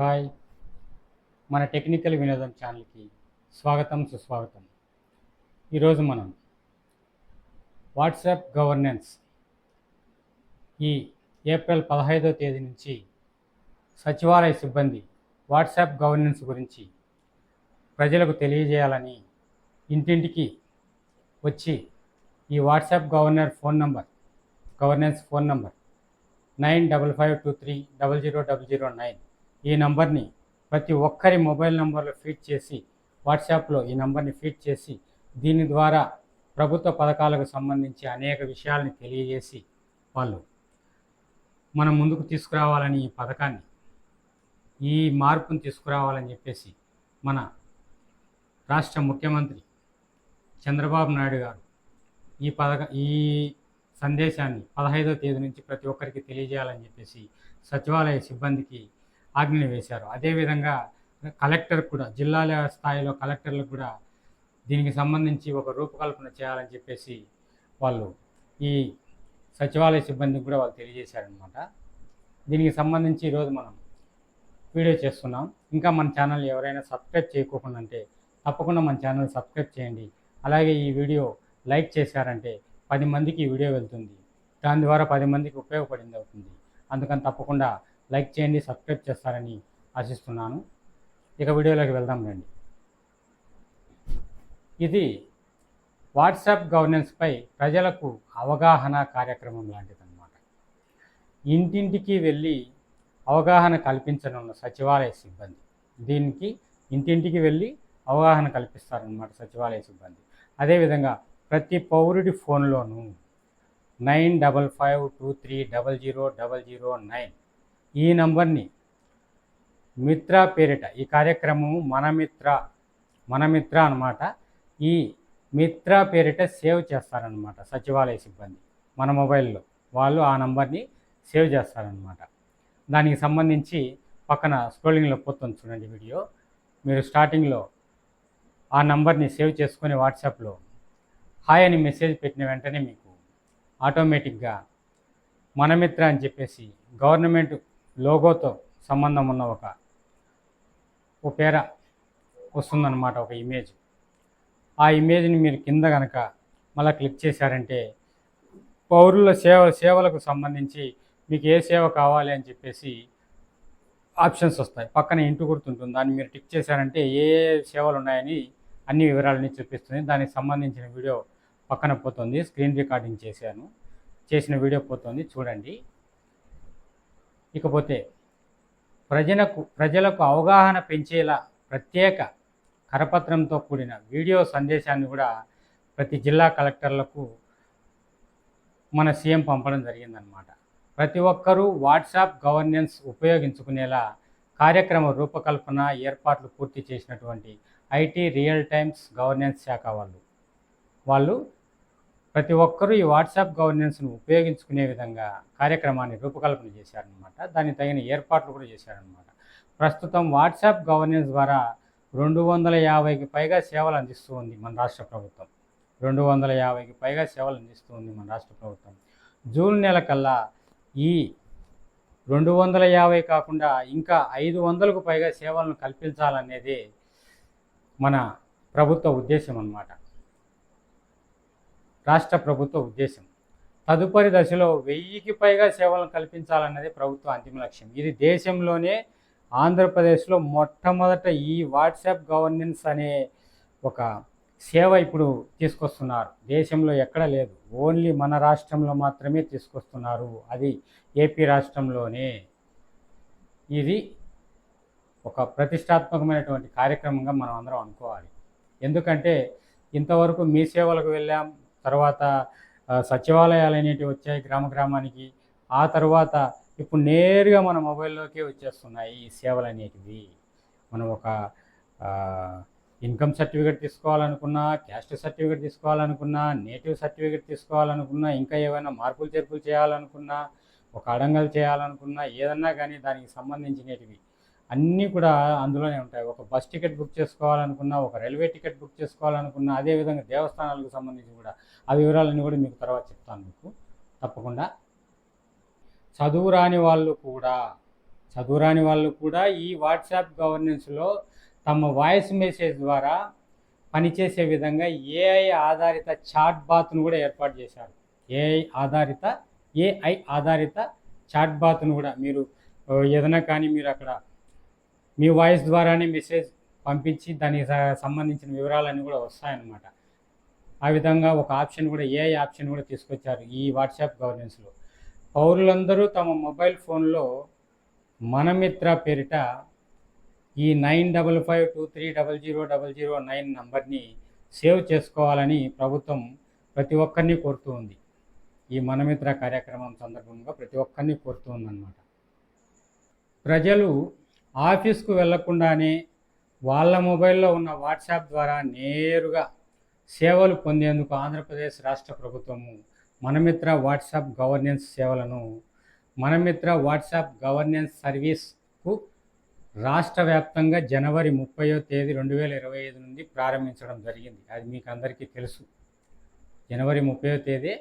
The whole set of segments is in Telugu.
హాయ్. మన టెక్నికల్ వినోదం ఛానల్కి స్వాగతం సుస్వాగతం. ఈరోజు మనం వాట్సాప్ గవర్నెన్స్ ఈ ఏప్రిల్ పదహైదో తేదీ నుంచి సచివాలయ సిబ్బంది వాట్సాప్ గవర్నెన్స్ గురించి ప్రజలకు తెలియజేయాలని ఇంటింటికి వచ్చి ఈ WhatsApp governor phone number governance phone number nine double five two three double zero double zero nine ఈ నంబర్ని ప్రతి ఒక్కరి మొబైల్ నంబర్లో ఫీడ్ చేసి వాట్సాప్లో ఈ నంబర్ని ఫీడ్ చేసి దీని ద్వారా ప్రభుత్వ పథకాలకు సంబంధించి అనేక విషయాలను తెలియజేసి వాళ్ళు మనం ముందుకు తీసుకురావాలని ఈ పథకాన్ని ఈ మార్పును తీసుకురావాలని చెప్పేసి మన రాష్ట్ర ముఖ్యమంత్రి చంద్రబాబు నాయుడు గారు ఈ పథక ఈ సందేశాన్ని పదహైదో తేదీ నుంచి ప్రతి ఒక్కరికి తెలియజేయాలని చెప్పేసి సచివాలయ సిబ్బందికి ఆజ్ఞలు వేశారు. అదేవిధంగా కలెక్టర్ కూడా జిల్లాల స్థాయిలో కలెక్టర్లకు కూడా దీనికి సంబంధించి ఒక రూపకల్పన చేయాలని చెప్పేసి వాళ్ళు ఈ సచివాలయ సిబ్బందికి కూడా వాళ్ళు తెలియజేశారనమాట దీనికి సంబంధించి ఈరోజు మనం వీడియో చేస్తున్నాం. ఇంకా మన ఛానల్ ఎవరైనా సబ్స్క్రైబ్ చేయకోకుండా అంటే తప్పకుండా మన ఛానల్ సబ్స్క్రైబ్ చేయండి. అలాగే ఈ వీడియో లైక్ చేశారంటే పది మందికి ఈ వీడియో వెళ్తుంది. దాని ద్వారా పది మందికి ఉపయోగపడింది అవుతుంది. అందుకని తప్పకుండా లైక్ చేయండి సబ్స్క్రైబ్ చేస్తారని ఆశిస్తున్నాను. ఇక వీడియోలోకి వెళ్దాం రండి. ఇది వాట్సాప్ గవర్నెన్స్పై ప్రజలకు అవగాహన కార్యక్రమం లాంటిదన్నమాట. ఇంటింటికి వెళ్ళి అవగాహన కల్పించనున్న సచివాలయ సిబ్బంది. దీనికి ఇంటింటికి వెళ్ళి అవగాహన కల్పిస్తారనమాట సచివాలయ సిబ్బంది. అదేవిధంగా ప్రతి పౌరుడి ఫోన్లోనూ nine double five two three double zero double zero nine ఈ నంబర్ని మిత్ర పేరిట ఈ కార్యక్రమము మన మిత్ర మన మిత్ర అనమాట ఈ మిత్ర పేరిట సేవ్ చేస్తారనమాట సచివాలయ సిబ్బంది మన మొబైల్లో. వాళ్ళు ఆ నంబర్ని సేవ్ చేస్తారనమాట దానికి సంబంధించి పక్కన స్క్రోలింగ్లో పోతుంది చూడండి వీడియో. మీరు స్టార్టింగ్లో ఆ నంబర్ని సేవ్ చేసుకొని వాట్సాప్లో హాయ్ అని మెసేజ్ పెట్టిన వెంటనే మీకు ఆటోమేటిక్గా మనమిత్ర అని చెప్పేసి గవర్నమెంట్ లోగోతో సంబంధం ఉన్న ఒక ఓ పేర వస్తుందన్నమాట ఒక ఇమేజ్ ఆ ఇమేజ్ని మీరు కింద కనుక మళ్ళీ క్లిక్ చేశారంటే పౌరుల సేవ సేవలకు సంబంధించి మీకు ఏ సేవ కావాలి అని చెప్పేసి ఆప్షన్స్ వస్తాయి. పక్కన ఇంటి గుర్తుంటుంది దాన్ని మీరు టిక్ చేశారంటే ఏ ఏ సేవలు ఉన్నాయని అన్ని వివరాలని చూపిస్తుంది. దానికి సంబంధించిన వీడియో పక్కన పోతుంది. స్క్రీన్ రికార్డింగ్ చేశాను. చేసిన వీడియో పోతుంది. చూడండి. ఇకపోతే ప్రజలకు ప్రజలకు అవగాహన పెంచేలా ప్రత్యేక కరపత్రంతో కూడిన వీడియో సందేశాన్ని కూడా ప్రతి జిల్లా కలెక్టర్లకు మన సీఎం పంపడం జరిగిందనమాట ప్రతి ఒక్కరూ వాట్సాప్ గవర్నెన్స్ ఉపయోగించుకునేలా కార్యక్రమ రూపకల్పన ఏర్పాట్లు పూర్తి చేసినటువంటి ఐటీ రియల్ టైమ్స్ గవర్నెన్స్ శాఖ వాళ్ళు. వాళ్ళు ప్రతి ఒక్కరూ ఈ వాట్సాప్ గవర్నెన్స్ను ఉపయోగించుకునే విధంగా కార్యక్రమాన్ని రూపకల్పన చేశారనమాట దానికి తగిన ఏర్పాట్లు కూడా చేశారనమాట ప్రస్తుతం వాట్సాప్ గవర్నెన్స్ ద్వారా రెండు వందల యాభైకి పైగా సేవలు అందిస్తూ ఉంది మన రాష్ట్ర ప్రభుత్వం. రెండు వందల యాభైకి పైగా సేవలు అందిస్తూ ఉంది మన రాష్ట్ర ప్రభుత్వం. జూన్ నెల కల్లా ఈ రెండు వందల యాభై కాకుండా ఇంకా ఐదు వందలకు పైగా సేవలను కల్పించాలనేది మన ప్రభుత్వ ఉద్దేశం అన్నమాట రాష్ట్ర ప్రభుత్వ ఉద్దేశం. తదుపరి దశలో వెయ్యికి పైగా సేవలను కల్పించాలన్నది ప్రభుత్వ అంతిమ లక్ష్యం. ఇది దేశంలోనే ఆంధ్రప్రదేశ్లో మొట్టమొదట ఈ వాట్సాప్ గవర్నెన్స్ అనే ఒక సేవ ఇప్పుడు తీసుకొస్తున్నారు. దేశంలో ఎక్కడ లేదు. ఓన్లీ మన రాష్ట్రంలో మాత్రమే తీసుకొస్తున్నారు. అది ఏపీ రాష్ట్రంలోనే. ఇది ఒక ప్రతిష్టాత్మకమైనటువంటి కార్యక్రమంగా మనం అందరం అనుకోవాలి. ఎందుకంటే ఇంతవరకు మీ సేవలకు వెళ్ళాం తర్వాత సచివాలయాలు అనేటివి వచ్చాయి గ్రామ గ్రామానికి. ఆ తర్వాత ఇప్పుడు నేరుగా మన మొబైల్లోకే వచ్చేస్తున్నాయి ఈ సేవలు అనేటివి మనం ఒక ఇన్కమ్ సర్టిఫికేట్ తీసుకోవాలనుకున్నా క్యాస్ట్ సర్టిఫికేట్ తీసుకోవాలనుకున్నా నేటివ్ సర్టిఫికేట్ తీసుకోవాలనుకున్నా ఇంకా ఏమైనా మార్పులు చేర్పులు చేయాలనుకున్నా ఒక అడంగలు చేయాలనుకున్నా ఏదన్నా కానీ దానికి సంబంధించినటివి. అన్నీ కూడా అందులోనే ఉంటాయి. ఒక బస్ టికెట్ బుక్ చేసుకోవాలనుకున్నా ఒక రైల్వే టికెట్ బుక్ చేసుకోవాలనుకున్నా అదేవిధంగా దేవస్థానాలకు సంబంధించి కూడా ఆ వివరాలన్నీ కూడా మీకు తర్వాత చెప్తాను మీకు. తప్పకుండా. చదువు రాని వాళ్ళు కూడా చదువురాని వాళ్ళు కూడా ఈ వాట్సాప్ గవర్నెన్స్లో తమ వాయిస్ మెసేజ్ ద్వారా పనిచేసే విధంగా ఏఐ ఆధారిత చాట్ బాత్ను కూడా ఏర్పాటు చేశారు. ఏఐ ఆధారిత ఏఐ ఆధారిత చాట్ బాత్ను కూడా మీరు ఏదైనా కానీ మీరు అక్కడ మీ వాయిస్ ద్వారానే మెసేజ్ పంపించి దానికి స- సంబంధించిన వివరాలన్నీ కూడా వస్తాయన్నమాట. ఆ విధంగా ఒక ఆప్షన్ కూడా ఏఐ ఆప్షన్ కూడా తీసుకొచ్చారు ఈ వాట్సాప్ గవర్నెన్స్లో. పౌరులందరూ తమ మొబైల్ ఫోన్లో మనమిత్ర పేరిట ఈ nine double five two three double zero double zero nine నంబర్ని సేవ్ చేసుకోవాలని ప్రభుత్వం ప్రతి ఒక్కరిని కోరుతూ ఉంది. ఈ మనమిత్ర కార్యక్రమం సందర్భంగా ప్రతి ఒక్కరిని కోరుతూ ఉందన్నమాట. ప్రజలు ఆఫీస్కు వెళ్ళకుండానే వాళ్ళ మొబైల్లో ఉన్న వాట్సాప్ ద్వారా నేరుగా సేవలు పొందేందుకు ఆంధ్రప్రదేశ్ రాష్ట్ర ప్రభుత్వము మనమిత్ర వాట్సాప్ గవర్నెన్స్ సేవలను మనమిత్ర వాట్సాప్ గవర్నెన్స్ సర్వీస్కు రాష్ట్ర వ్యాప్తంగా జనవరి ముప్పయో తేదీ రెండు వేల ఇరవై ఐదు నుండి ప్రారంభించడం జరిగింది. అది మీకు అందరికీ తెలుసు. జనవరి ముప్పయో తేదీ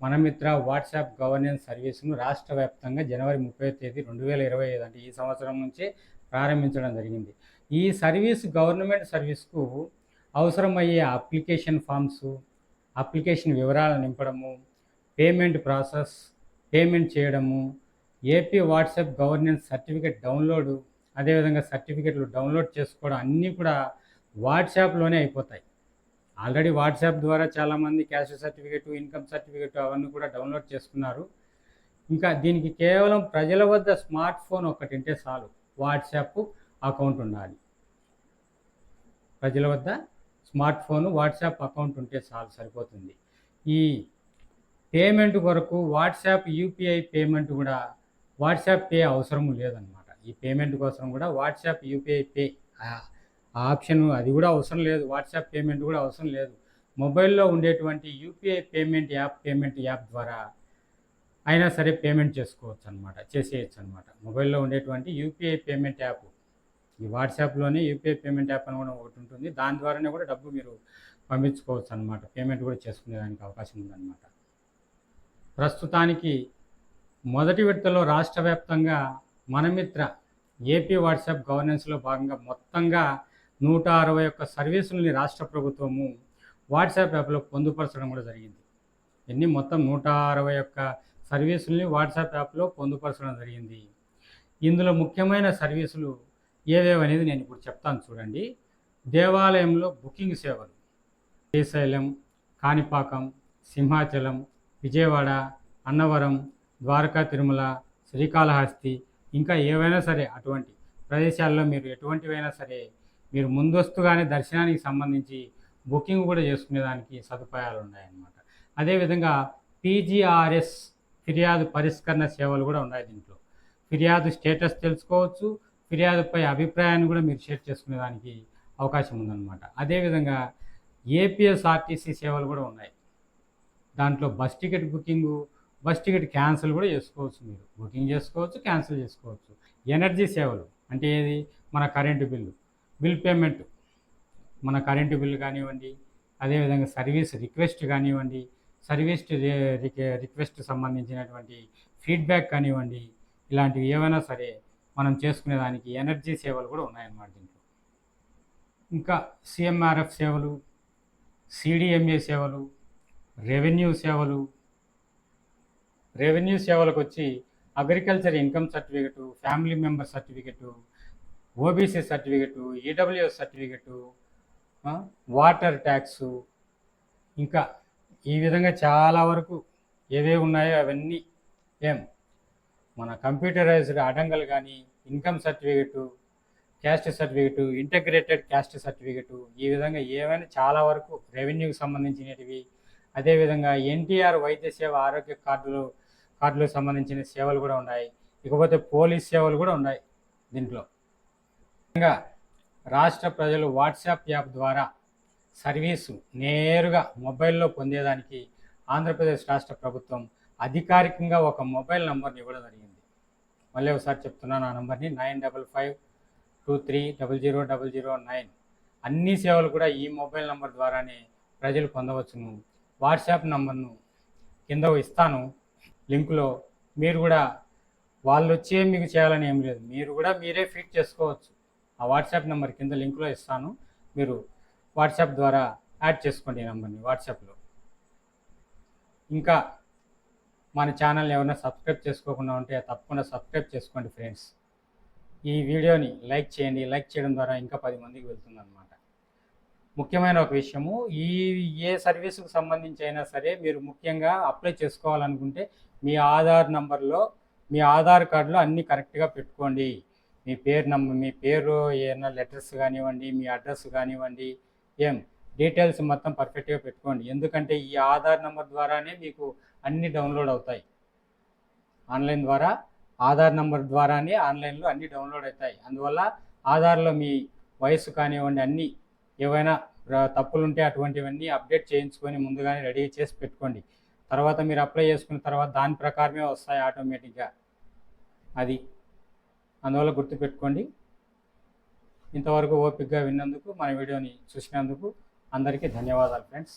మనమిత్ర వాట్సాప్ గవర్నెన్స్ సర్వీస్ను రాష్ట్ర వ్యాప్తంగా జనవరి ముప్పై తేదీ రెండు వేల ఇరవై ఐదు అంటే ఈ సంవత్సరం నుంచే ప్రారంభించడం జరిగింది. ఈ సర్వీస్ గవర్నమెంట్ సర్వీస్కు అవసరమయ్యే అప్లికేషన్ ఫామ్స్ అప్లికేషన్ వివరాలు నింపడము పేమెంట్ ప్రాసెస్ పేమెంట్ చేయడము AP WhatsApp governance certificate download అదేవిధంగా సర్టిఫికేట్లు డౌన్లోడ్ చేసుకోవడం అన్నీ కూడా వాట్సాప్లోనే అయిపోతాయి. ఆల్రెడీ వాట్సాప్ ద్వారా చాలామంది క్యాస్ట్ సర్టిఫికేట్ ఇన్కమ్ సర్టిఫికేట్ అవన్నీ కూడా డౌన్లోడ్ చేసుకున్నారు. ఇంకా దీనికి కేవలం ప్రజల వద్ద స్మార్ట్ ఫోన్ ఒకటి ఉంటే చాలు. వాట్సాప్ అకౌంట్ ఉండాలి. ప్రజల వద్ద స్మార్ట్ ఫోన్ వాట్సాప్ అకౌంట్ ఉంటే చాలు సరిపోతుంది. ఈ పేమెంట్ కొరకు వాట్సాప్ యూపీఐ పేమెంట్ కూడా వాట్సాప్ పే అవసరం లేదనమాట ఈ పేమెంట్ కోసం కూడా వాట్సాప్ యూపీఐ పే ఆప్షన్ అది కూడా అవసరం లేదు. వాట్సాప్ పేమెంట్ కూడా అవసరం లేదు. మొబైల్లో ఉండేటువంటి UPI payment app payment app ద్వారా అయినా సరే పేమెంట్ చేసుకోవచ్చు అనమాట చేసేయచ్చు అనమాట మొబైల్లో ఉండేటువంటి యూపీఐ పేమెంట్ యాప్ ఈ వాట్సాప్లోనే యూపీఐ పేమెంట్ యాప్ అని కూడా ఒకటి ఉంటుంది. దాని ద్వారానే కూడా డబ్బు మీరు పంపించుకోవచ్చు అనమాట పేమెంట్ కూడా చేసుకునేదానికి అవకాశం ఉందన్నమాట. ప్రస్తుతానికి మొదటి విడతలో రాష్ట్ర వ్యాప్తంగా మనమిత్ర ఏపీ వాట్సాప్ గవర్నెన్స్లో భాగంగా మొత్తంగా నూట అరవై ఒక్క సర్వీసులని రాష్ట్ర ప్రభుత్వము వాట్సాప్ యాప్లో పొందుపరచడం కూడా జరిగింది. ఎన్ని? మొత్తం నూట అరవై ఒక్క సర్వీసుల్ని వాట్సాప్ యాప్లో పొందుపరచడం జరిగింది. ఇందులో ముఖ్యమైన సర్వీసులు ఏవేవి అనేది నేను ఇప్పుడు చెప్తాను చూడండి. దేవాలయంలో బుకింగ్ సేవలు శ్రీశైలం కాణిపాకం సింహాచలం విజయవాడ అన్నవరం ద్వారకా తిరుమల శ్రీకాళహస్తి ఇంకా ఏవైనా సరే అటువంటి ప్రదేశాల్లో మీరు ఎటువంటివైనా సరే మీరు ముందస్తుగానే దర్శనానికి సంబంధించి బుకింగ్ కూడా చేసుకునేదానికి సదుపాయాలు ఉన్నాయన్నమాట. అదేవిధంగా పీజీఆర్ఎస్ ఫిర్యాదు పరిష్కరణ సేవలు కూడా ఉన్నాయి దీంట్లో. ఫిర్యాదు స్టేటస్ తెలుసుకోవచ్చు. ఫిర్యాదుపై అభిప్రాయాన్ని కూడా మీరు షేర్ చేసుకునేదానికి అవకాశం ఉందన్నమాట. అదేవిధంగా ఏపీఎస్ఆర్టీసీ సేవలు కూడా ఉన్నాయి. దాంట్లో bus ticket booking bus ticket cancel కూడా చేసుకోవచ్చు మీరు. బుకింగ్ చేసుకోవచ్చు క్యాన్సిల్ చేసుకోవచ్చు. ఎనర్జీ సేవలు అంటే ఏది? మన కరెంటు బిల్లు. Bill payment. మన కరెంటు బిల్లు కానివ్వండి అదేవిధంగా సర్వీస్ రిక్వెస్ట్ కానివ్వండి సర్వీస్ రిక్వెస్ట్ సంబంధించినటువంటి ఫీడ్బ్యాక్ కానివ్వండి ఇలాంటివి ఏవైనా సరే మనం చేసుకునే దానికి ఎనర్జీ సేవలు కూడా ఉన్నాయన్నమాట దీంట్లో. ఇంకా సిఎంఆర్ఎఫ్ సేవలు సిడిఎంఏ సేవలు రెవెన్యూ సేవలు. రెవెన్యూ సేవలకు వచ్చి agriculture income certificate family member certificate OBC certificate EWS certificate water tax ఇంకా ఈ విధంగా చాలా వరకు ఏవే ఉన్నాయో అవన్నీ ఏం మన కంప్యూటరైజ్డ్ అడంగల్ కానీ income certificate caste certificate integrated caste certificate ఈ విధంగా ఏవైనా చాలా వరకు రెవెన్యూకి సంబంధించినటివి. అదేవిధంగా ఎన్టీఆర్ వైద్య సేవ ఆరోగ్య కార్డులు కార్డులకు సంబంధించిన సేవలు కూడా ఉన్నాయి. ఇకపోతే పోలీస్ సేవలు కూడా ఉన్నాయి దీంట్లో. ఇంకా రాష్ట్ర ప్రజలు వాట్సాప్ యాప్ ద్వారా సర్వీసు నేరుగా మొబైల్లో పొందేదానికి ఆంధ్రప్రదేశ్ రాష్ట్ర ప్రభుత్వం అధికారికంగా ఒక మొబైల్ నంబర్ని ఇవ్వడం జరిగింది. మళ్ళీ ఒకసారి చెప్తున్నాను ఆ నంబర్ని nine double five two three double zero double zero nine. అన్ని సేవలు కూడా ఈ మొబైల్ నంబర్ ద్వారానే ప్రజలు పొందవచ్చును. వాట్సాప్ నంబర్ను కింద ఇస్తాను. లింకులో మీరు కూడా వాళ్ళు వచ్చే మీకు చేయాలని ఏం లేదు. మీరు కూడా మీరే ఫిట్ చేసుకోవచ్చు. ఆ వాట్సాప్ నెంబర్ కింద లింక్లో ఇస్తాను. మీరు వాట్సాప్ ద్వారా యాడ్ చేసుకోండి ఈ నెంబర్ని వాట్సాప్లో. ఇంకా మన ఛానల్ని ఎవరైనా సబ్స్క్రైబ్ చేసుకోకుండా ఉంటే తప్పకుండా సబ్స్క్రైబ్ చేసుకోండి ఫ్రెండ్స్. ఈ వీడియోని లైక్ చేయండి. లైక్ చేయడం ద్వారా ఇంకా పది మందికి వెళ్తుంది అనమాట ముఖ్యమైన ఒక విషయము ఈ ఏ సర్వీసుకు సంబంధించి అయినా సరే మీరు ముఖ్యంగా అప్లై చేసుకోవాలనుకుంటే మీ ఆధార్ నంబర్లో మీ ఆధార్ కార్డులో అన్నీ కరెక్ట్గా పెట్టుకోండి. మీ పేరు నంబర్ మీ పేరు ఏమైనా లెటర్స్ కానివ్వండి మీ అడ్రస్ కానివ్వండి ఏం? డీటెయిల్స్ మొత్తం పర్ఫెక్ట్గా పెట్టుకోండి. ఎందుకంటే ఈ ఆధార్ నెంబర్ ద్వారానే మీకు అన్నీ డౌన్లోడ్ అవుతాయి. ఆన్లైన్ ద్వారా ఆధార్ నెంబర్ ద్వారానే ఆన్లైన్లో అన్నీ డౌన్లోడ్ అవుతాయి. అందువల్ల ఆధార్లో మీ వయసు కానివ్వండి అన్నీ ఏవైనా తప్పులుంటే అటువంటివన్నీ అప్డేట్ చేయించుకొని ముందుగానే రెడీ చేసి పెట్టుకోండి. తర్వాత మీరు అప్లై చేసుకున్న తర్వాత దాని ప్రకారమే వస్తాయి ఆటోమేటిక్గా. అది. అందువల్ల గుర్తుపెట్టుకోండి. ఇంతవరకు ఓపికగా విన్నందుకు మన వీడియోని చూసినందుకు అందరికీ ధన్యవాదాలు ఫ్రెండ్స్.